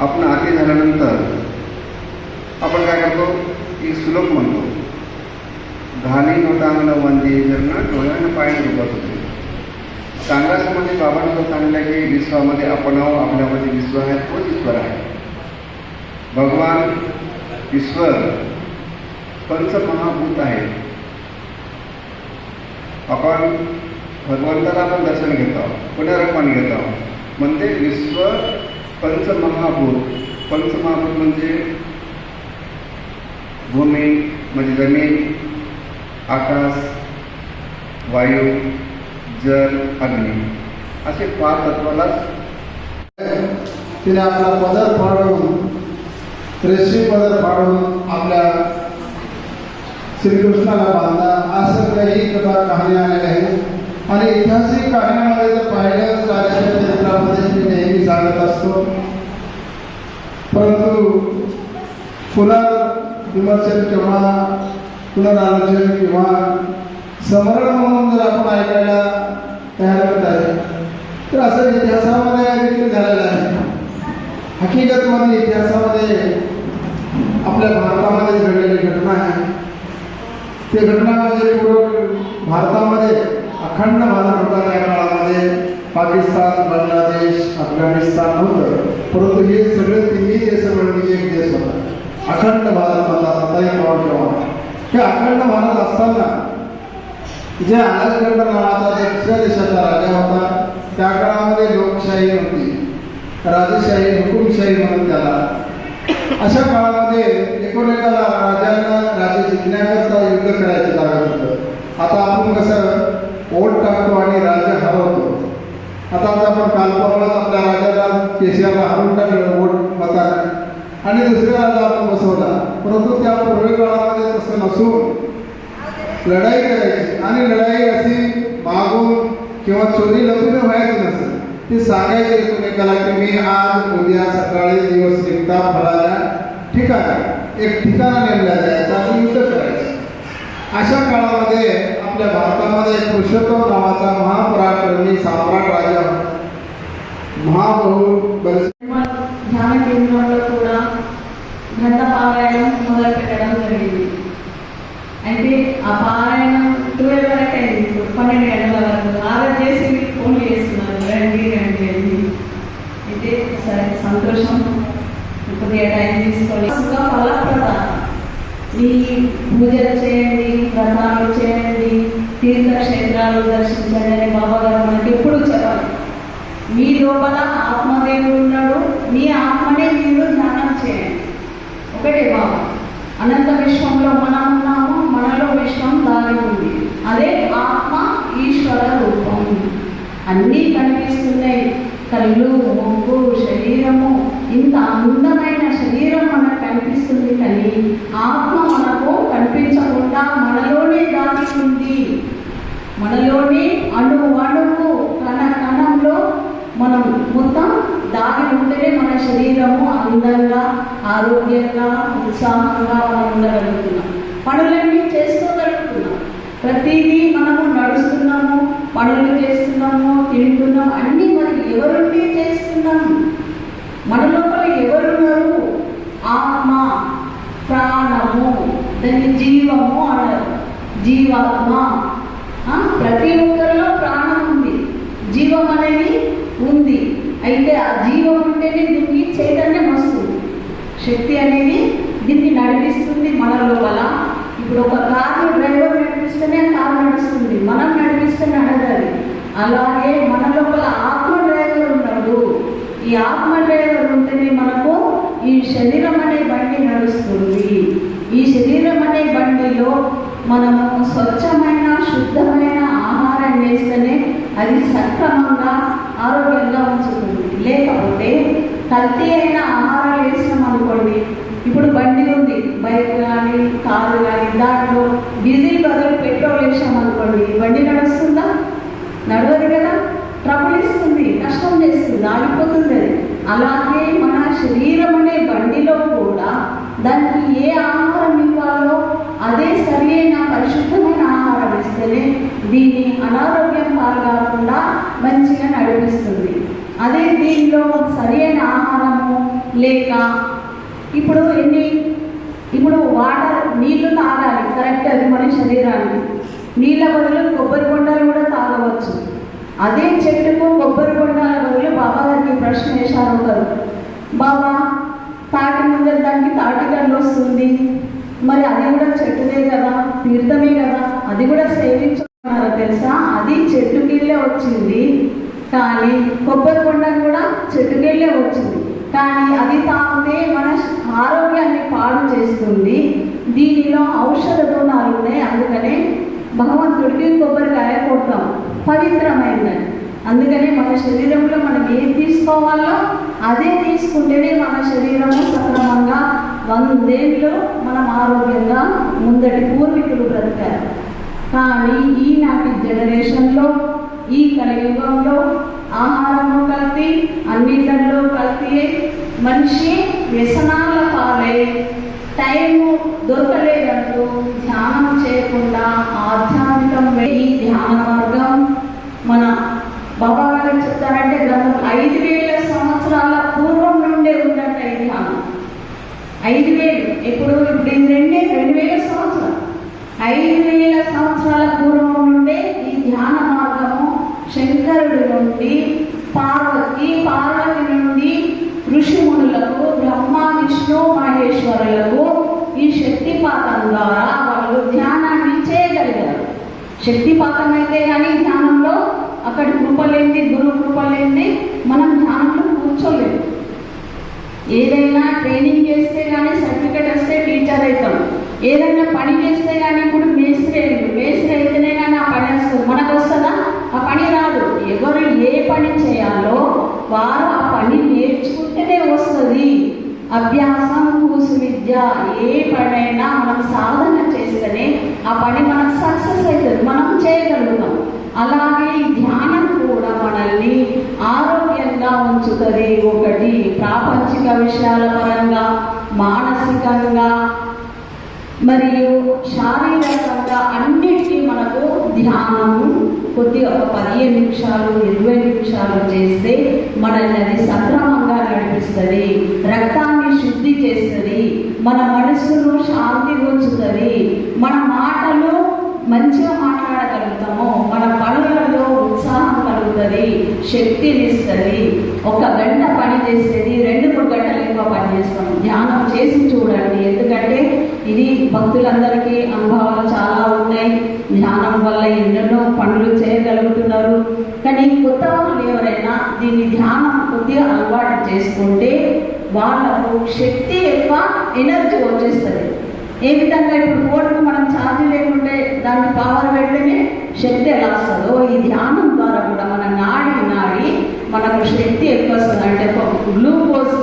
आपण आरती झाल्यानंतर आपण काय करतो? की श्लोक म्हणतो. घाणी नोटांगण वंदे जरण डोळ्यानं पाणी रुपात होते. सांगासमध्ये बाबांनी तो सांगितलं की विश्वामध्ये आपण आहो आपल्यामध्ये विश्व आहे तोच ईश्वर आहे. भगवान ईश्वर पंचमहाभूत आहे. आपण भगवंताला आपण दर्शन घेत आहोत पुनरपान घेत. आहोत म्हणजे विश्व पंचमहाभूत. पंचमहाभूत म्हणजे भूमी म्हणजे जमीन आकाश वायू जल अग्नी. असे पाच तत्वालाच तिने आपला पदर फाडून रेशी पदर फाडून आपल्या श्रीकृष्णाला बांधला. असं काही कथा कहाणी आलेल्या आहेत आणि ऐतिहासिक कार्यामध्ये जर पाहिलं राजाच्या चरित्रामध्ये मी नेहमी सांगत असतो. परंतु पुनर्विमर्शन किंवा पुनरालोचन किंवा स्मरण म्हणून जर आपण ऐकायला तयार होत आहे तर असं इतिहासामध्ये देखील झालेलं आहे. हकीकत म्हणजे इतिहासामध्ये आपल्या भारतामध्ये घडलेली घटना आहे. ते घटना म्हणजे पूर्व भारतामध्ये अखंड भारत होता त्या काळामध्ये पाकिस्तान बांगलादेश अफगाणिस्तान होतं. परंतु हे सगळे तिन्ही देश मिळून एक देश होता. अखंड भारत होता. तथाही पाव तेव्हा हे अखंड भारत असताना जे अलेक्झांडर नावाचा दुसऱ्या देशाचा राजा होता. त्या काळामध्ये लोकशाही होती राजशाही हुकुमशाही म्हणून त्याला. अशा काळामध्ये एकोणेकाला राजांना राज्य जिंकण्याकरता युद्ध करायचं लागत होतं. आता आपण कसं ओट टाकतो आणि राज्य हरवतो. आता आता आपण कालपर्वाच आपल्या राजाला केसीआरला हरवून टाकलं वोट मताने आणि दुसऱ्या राजा आपण बसवला. परंतु त्या पूर्वी काळामध्ये तसं नसून लढाई करायची. आणि लढाई अशी मागून किंवा चोरी लपून व्हायची नसेल ती सांगायची एकमेकाला की मी आज उद्या सकाळी दिवस निघता फळाला ठिकाण. एक ठिकाणा नेमल्या जायचं भारतामध्ये पुरुषोत्तम नावाचा महापराक्रमी सम्राट राजा होता. మహాబహు బలి ధ్యాన కేంద్రంలో కూడా గ్రంథ పారాయణం మొదలు పెట్టడం జరిగింది అయితే ఆ పారాయణం ట్వెల్వ్ వరకు అయింది ఇప్పుడు పన్నెండు గంటల వరకు ఆర్డర్ చేసి ఫోన్ చేస్తున్నారు రండి రండి అని అయితే సరే సంతోషం కొద్దిగా టైం తీసుకొని ఇంకా ఫలప్రదానం మీ పూజలు చేయండి వ్రతాలు చేయండి తీర్థక్షేత్రాలు దర్శించండి అని బాబా గారు మనకి ఎప్పుడు చెప్పాలి. మీ లోపల ఆత్మదేవుడు ఉన్నాడు. మీ ఆత్మనే మీరు ధ్యానం చేయండి. ఒకటే బాబా అనంత విశ్వంలో మనం ఉన్నాము మనలో విశ్వం దాగి ఉంది. అదే ఆత్మ ఈశ్వర రూపం. అన్నీ కనిపిస్తున్నాయి. కళ్ళు మొగ్గు శరీరము. ఇంత అందమైన శరీరం మనకు కనిపిస్తుంది కానీ ఆత్మ మనకు కనిపించకుండా మనలోనే దాగి ఉంది. మనలోని అణువు అణువు కణ కణంలో మనం మొత్తం దాగి ఉంటేనే మన శరీరము అందంగా ఆరోగ్యంగా ఉత్సాహంగా మనం ఉండగలుగుతున్నాం. పనులన్నీ చేసుకోగలుగుతున్నాం. ప్రతిదీ మనము నడుస్తున్నాము పనులు చేస్తున్నాము తింటున్నాము అన్నీ మనం ఎవరుండి చేస్తున్నాము మన లోపల ఎవరున్నారు? ఆత్మ ప్రాణము దాన్ని జీవము అన్నారు జీవాత్మ ప్రతి ఒక్కరిలో ప్రాణం ఉంది. జీవం అనేది ఉంది. అయితే ఆ జీవం ఉంటేనే దీనికి చైతన్యం వస్తుంది. శక్తి అనేది దీన్ని నడిపిస్తుంది మన లోపల. ఇప్పుడు ఒక కారు డ్రైవర్ నడిపిస్తేనే కారు నడుస్తుంది. మనం నడిపిస్తే నడగదు. అలాగే మన లోపల ఆత్మ డ్రైవర్ ఉన్నాడు ఈ ఆత్మ డ్రైవర్ ఉంటేనే మనకు ఈ శరీరం అనే బండి నడుస్తుంది. ఈ శరీరం అనే బండిలో మనము స్వచ్ఛమైన శుద్ధమైన ఆహారం వేస్తేనే అది సక్రమంగా ఆరోగ్యంగా ఉంచుతుంది. లేకపోతే కల్తీ అయిన ఆహారాలు వేసినాం అనుకోండి ఇప్పుడు బండి ఉంది బైక్ కానీ కారు కానీ దాంట్లో డీజిల్ బదులు పెట్రోల్ వేసాం అనుకోండి బండి నడుస్తుందా? నడవదు కదా? ట్రబుల్ ఇస్తుంది కష్టం చేస్తుంది ఆగిపోతుంది అది. అలాగే మన శరీరం అనే బండిలో కూడా దానికి ఏ ఆహారం ఇవ్వాలో అదే సరి అయిన పరిశుద్ధమైన ఆహారం ఇస్తేనే దీన్ని అనారోగ్యం పాల్గాకుండా మంచిగా నడిపిస్తుంది. అదే దీనిలో సరైన ఆహారము లేక ఇప్పుడు ఎన్ని ఇప్పుడు వాటర్ నీళ్ళు తాగాలి. కరెక్ట్ అది మన శరీరానికి. నీళ్ళ బదులు కొబ్బరి బొండాలు కూడా తాగవచ్చు. అదే చెట్టుకు కొబ్బరి బొండాల బదులు బాబా గారికి ప్రశ్న వేశారు ఒకరు. బాబా తాటి ముందర దానికి తాటికల్లు వస్తుంది. మరి అది కూడా చెట్టుదే కదా తీర్థమే కదా అది కూడా సేవించుకున్నారో తెలుసా? అది చెట్టుకెళ్ళే వచ్చింది. కానీ కొబ్బరి బొండ కూడా చెట్టుకెళ్ళే వచ్చింది. కానీ అది తాగితే మన ఆరోగ్యాన్ని పాడు చేస్తుంది. దీనిలో ఔషధ గుణాలు ఉన్నాయి. అందుకనే భగవంతుడికి కొబ్బరికాయ కొడతాం. పవిత్రమైందని అందుకనే మన శరీరంలో మనం ఏం తీసుకోవాలో అదే తీసుకుంటేనే మన శరీరము సక్రమంగా వందేళ్ళు మనం ఆరోగ్యంగా ముందటి పూర్వీకులు బ్రతికారు. కానీ ఈనాటి జనరేషన్లో ఈ కలియుగంలో ఆహారంలో కల్తీ అన్నిటిలో కల్తీ మనిషి వ్యసనాల పాలే టైము దొరకలేదంటూ ధ్యానం చేయకుండా ఆధ్యాత్మికం ఈ ధ్యాన మార్గం మన బాబా గారు చెప్తారంటే దాని ఐదు వేలు సంవత్సరాల పూర్వం నుండే ఉందంట ఈ ధ్యానం ఐదు వేలు ఎప్పుడు ఇప్పుడు ఇది రెండే రెండు వేల సంవత్సరాలు ఐదు వేల సంవత్సరాల పూర్వం నుండే ఈ ధ్యాన మార్గము శంకరుడి నుండి పార్వతి పార్వతి నుండి ఋషిమునులకు బ్రహ్మ విష్ణు మహేశ్వరులకు ఈ శక్తిపాతం ద్వారా వాళ్ళు ధ్యానాన్ని చేయగలిగారు శక్తిపాతం అయితే కానీ ధ్యానంలో అక్కడ కృపలేంది గురు కృపలేంది మనం ధ్యానంలో కూర్చోలేము ఏదైనా ట్రైనింగ్ చేస్తే కానీ సర్టిఫికెట్ వస్తే టీచర్ అవుతాం. ఏదైనా పని చేస్తే కానీ ఇప్పుడు మేస్త్రి మేస్త్రి అయితేనే కానీ ఆ పని వస్తుంది. మనకు వస్తుందా? ఆ పని రాదు. ఎవరు ఏ పని చేయాలో వారు ఆ పని నేర్చుకుంటేనే వస్తుంది. అభ్యాసం కూసు విద్య ఏ పనైనా మనం సాధన చేస్తేనే ఆ పని మనకు సక్సెస్ అవుతుంది. మనం చేయగలుగుతాం. అలాగే ధ్యానం కూడా మనల్ని ఆరోగ్యంగా ఉంచుతుంది ఒకటి ప్రాపంచిక విషయాల పరంగా మానసికంగా మరియు శారీరకంగా అన్నిటికీ మనకు ధ్యానము. కొద్దిగా ఒక పదిహేను నిమిషాలు ఇరవై నిమిషాలు చేస్తే మనల్ని అది సక్రమంగా నడిపిస్తుంది. రక్తాన్ని శుద్ధి చేస్తుంది. మన మనస్సును శాంతి ఉంచుతుంది. మన మాటలు మంచిగా మాట్లాడగలుగుతాము. మన శక్తినిస్తుంది ఒక గంట పని చేసేది రెండు మూడు గంటలు ఎక్కువ పని చేస్తాం. ధ్యానం చేసి చూడండి. ఎందుకంటే ఇది భక్తులందరికీ అనుభవాలు చాలా ఉన్నాయి. ధ్యానం వల్ల ఎన్నెన్నో పనులు చేయగలుగుతున్నారు. కానీ కొత్త వాళ్ళు ఎవరైనా దీన్ని ధ్యానం కొద్దిగా అలవాటు చేసుకుంటే వాళ్ళకు శక్తి ఎక్కువ ఎనర్జీ వచ్చేస్తుంది. ఏ విధంగా ఇప్పుడు ఫోన్కు మనం ఛార్జ్ లేకుంటే దాన్ని పవర్ పెడితేనే శక్తి ఎలా వస్తుందో ఈ ధ్యానం ద్వారా కూడా మన నాడి నాడి మనకు శక్తి ఎక్కువ వస్తుంది. అంటే గ్లూకోజ్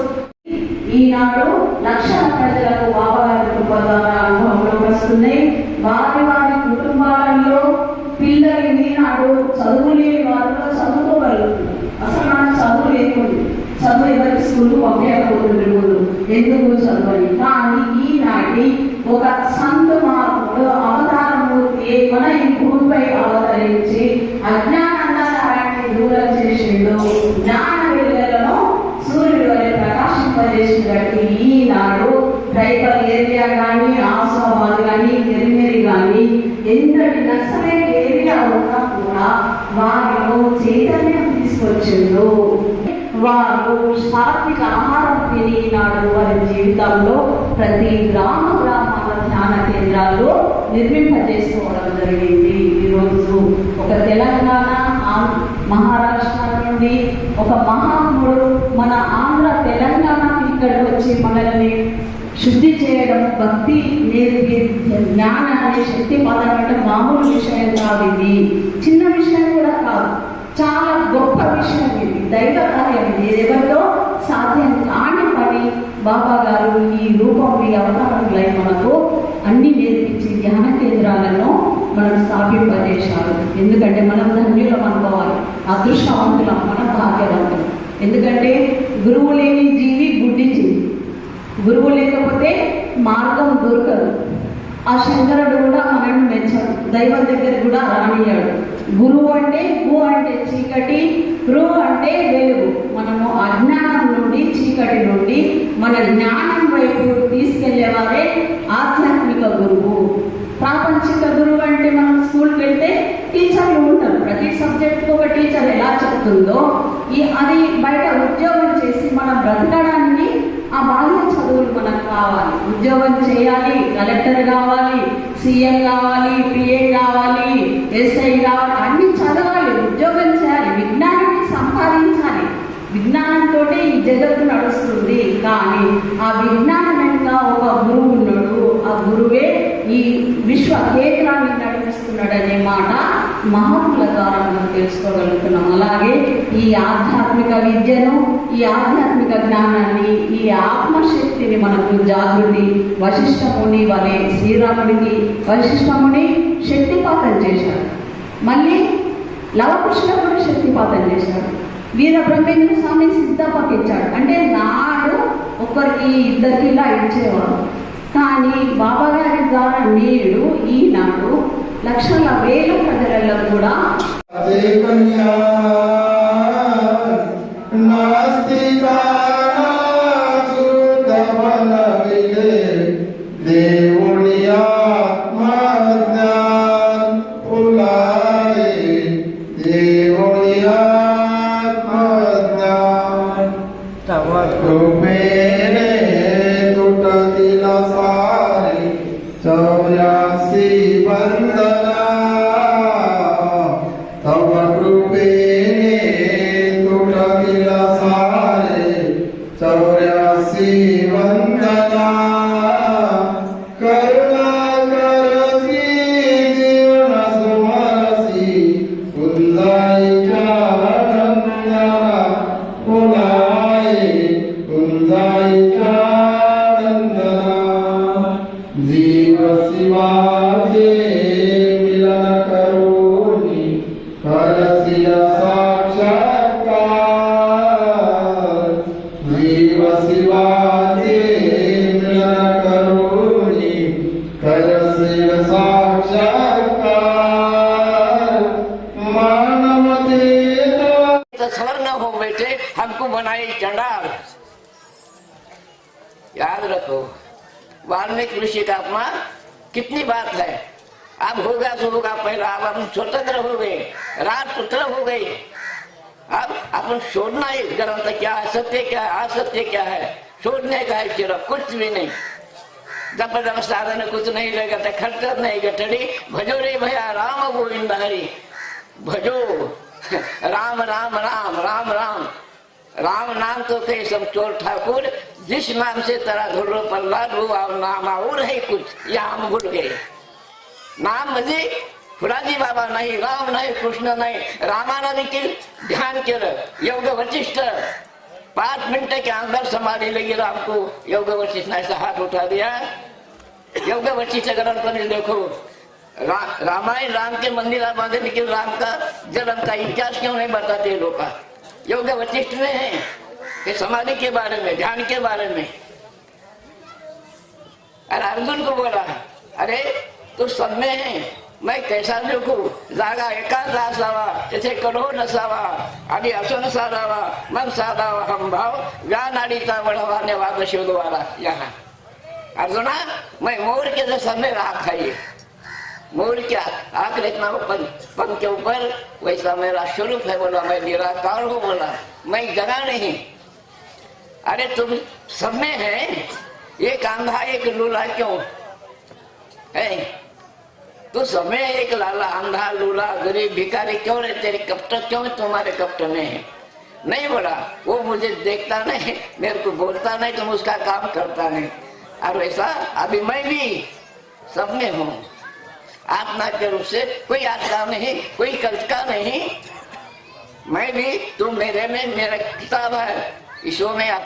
ఈనాడు లక్షల ప్రజలకు బాబాగారి కృప ద్వారా అనుభవంలోకి వస్తున్నాయి. వారి వారి కుటుంబాలలో పిల్లలు ఈనాడు చదువు లేని వారిలో చదువుకోగలుగుతున్నారు అసలు నాకు చదువు లేకుండా చదువు ఎవరి స్కూల్? పంపించకపోతుంది ముందు ఎందుకు చదువుని కానీ ఈనాటి ఒక సంత మార్పుడు అవతారమూర్తి మన ఈ భూమిపై అవతరించి అజ్ఞానందాన్ని దూరం చేసిండు జ్ఞాన వెలుగులను సూర్యుడు వలె ప్రకాశింపజేసినట్టు ఈనాడు ట్రైబల్ ఏరియా కానీ ఆసాబాద్ కానీ నిర్మేరి కానీ ఎంతటి నక్సలైట్ ఏరియా ఉన్నా కూడా వారిలో చైతన్యం తీసుకొచ్చిండు వారు సాత్విక ఆహారం తిని నాడు వారి జీవితంలో ప్రతి గ్రామ గ్రామాల ధ్యాన కేంద్రాలు నిర్మింపజేసుకోవడం జరిగింది. ఈరోజు ఒక తెలంగాణ మహారాష్ట్ర నుండి ఒక మహాత్ముడు మన ఆంధ్ర తెలంగాణకి ఇక్కడికి వచ్చి మనల్ని శుద్ధి చేయడం భక్తి నేర్పి జ్ఞానాన్ని శక్తి పొందడం మామూలు విషయం కాదు ఇది. చిన్న విషయం చాలా గొప్ప విషయం ఇది. దైవ కార్యం ఇది. సాధ్యం కాని పని బాబా గారు ఈ రూపం ఈ అవతారములై మనకు అన్ని నేర్పించి ధ్యాన కేంద్రాలను మనం స్థాపింపజేశారు. ఎందుకంటే మనం ధన్యులం అనుకోవాలి. అదృష్టవంతులం మనం భాగ్యవంతులం. ఎందుకంటే గురువు లేని జీవి గుడ్డి జీవి గురువు లేకపోతే మార్గం దొరకదు. ఆ శంకరుడు కూడా మనల్ని మెచ్చాడు. దైవం దగ్గర కూడా రానియాడు గురువు అంటే గు అంటే చీకటి రు అంటే వెలుగు. మనము అజ్ఞానం నుండి చీకటి నుండి మన జ్ఞానం వైపు తీసుకెళ్ళేవారే ఆధ్యాత్మిక గురువు. ప్రాపంచిక గురువు అంటే మనం స్కూల్కి వెళ్తే టీచర్లు ఉంటారు. ప్రతి సబ్జెక్ట్ ఒక టీచర్ ఎలా చెప్తుందో ఈ అది బయట ఉద్యోగం చేసి మన బ్రతకడాన్ని ఆ బాల్య చదువులు మనకు కావాలి. ఉద్యోగం చేయాలి కలెక్టర్ కావాలి సీఎం కావాలి పిఏ కావాలి ఎస్ఐ కావాలి అన్ని చదవాలి ఉద్యోగం చేయాలి విజ్ఞానాన్ని సంపాదించాలి. విజ్ఞానంతో ఈ జగత్తు నడుస్తుంది. కానీ ఆ విజ్ఞానం వెనుక ఒక గురువు ఉన్నాడు. ఆ గురువే ఈ విశ్వ కేంద్రాన్ని మహాత్ముల ద్వారా మనం తెలుసుకోగలుగుతున్నాం. అలాగే ఈ ఆధ్యాత్మిక విద్యను ఈ ఆధ్యాత్మిక జ్ఞానాన్ని ఈ ఆత్మశక్తిని మనకు జాగృతి వశిష్ఠముని వలె శ్రీరాముడికి వశిష్ఠముని శక్తిపాతం చేశాడు. మళ్ళీ లవకృష్ణ కూడా శక్తిపాతం చేశాడు. వీర బ్రహ్మేంద్ర స్వామి సిద్ధపాకిచ్చాడు అంటే నాడు ఒకరికి ఇద్దరికి ఇలా ఇచ్చేవారు. కానీ బాబాగారి ద్వారా నేడు ఈనాడు లక్షల వేల ప్రజలలో కూడా ராசி வந்த जीव शिवाचे वाल्मीकि ऋषि का आत्मा कितनी बात है। अब होगा तो होगा पहला, अब हम स्वतंत्र हो गए, राजपुत्र हो गए। अब अपन छोड़ना है, ग्रंथ क्या है, सत्य क्या है, असत्य क्या है? छोड़ने का है सिर्फ़, कुछ भी नहीं। जब साधन कुछ नहीं रहेगा तो खर्च नहीं गठड़ी भजो रे भैया, राम गोविंद हरि। भजो। राम राम राम राम राम। राम नाम तो थे सब चोर ठाकुर जिस नाम से तेरा धुर्रो प्रहलाद हुआ नाम और है कुछ या हम भूल गए। नाम म्हणजे फुलाजी बाबा नाही राम नाही कृष्ण नाही रामानंद के ध्यान केलं योग वशिष्ठ। पाँच मिनट के अंदर समाधि लगी राम को योग वशिष्ठ ने ऐसा हाथ उठा दिया। योग वशिष्ठ ग्रंथ में देखो रा, रामायण राम के मंदिर बांधे राम का जन्म का इतिहास क्यों नहीं बताते लोग? योग वशिष्ठ में है। ये समाधि के बारे में ध्यान के बारे में। अरे अर्जुन को बोला अरे तू सब में है मैं कैसा देखू? जागा एकांत असावा तिथे करोह नसावा आणि असो नसावा मग साधावा हम भाव व्यानाडीचा वढवाने वाद शोधवाला यहाँ. अर्जुना मैं मोर के जैसा में राख खाइए मोर क्या आंख रखना हो पन, पन के ऊपर वैसा मेरा स्वरूप है बोला मैं निराकार हूँ बोला। मैं जगा नहीं अरे तुम सब में है? एक अंधा एक लूला, क्यों? है? तो सब में एक लाला, अंधा, लूला, गरीब, भिखारी, क्यों रहे तेरे कष्ट क्यों तुम्हारे कष्ट में है? नहीं बोला, वो मुझे देखता नहीं, मेरे को बोलता नहीं, तुम उसका काम करता नहीं। और वैसा अभी मैं भी सब में हूँ। आत्मा के रूप से कोई आत्मा नहीं, कोई करता नहीं। मैं भी तुम मेरे में, मेरा किताब है। ईश्वर में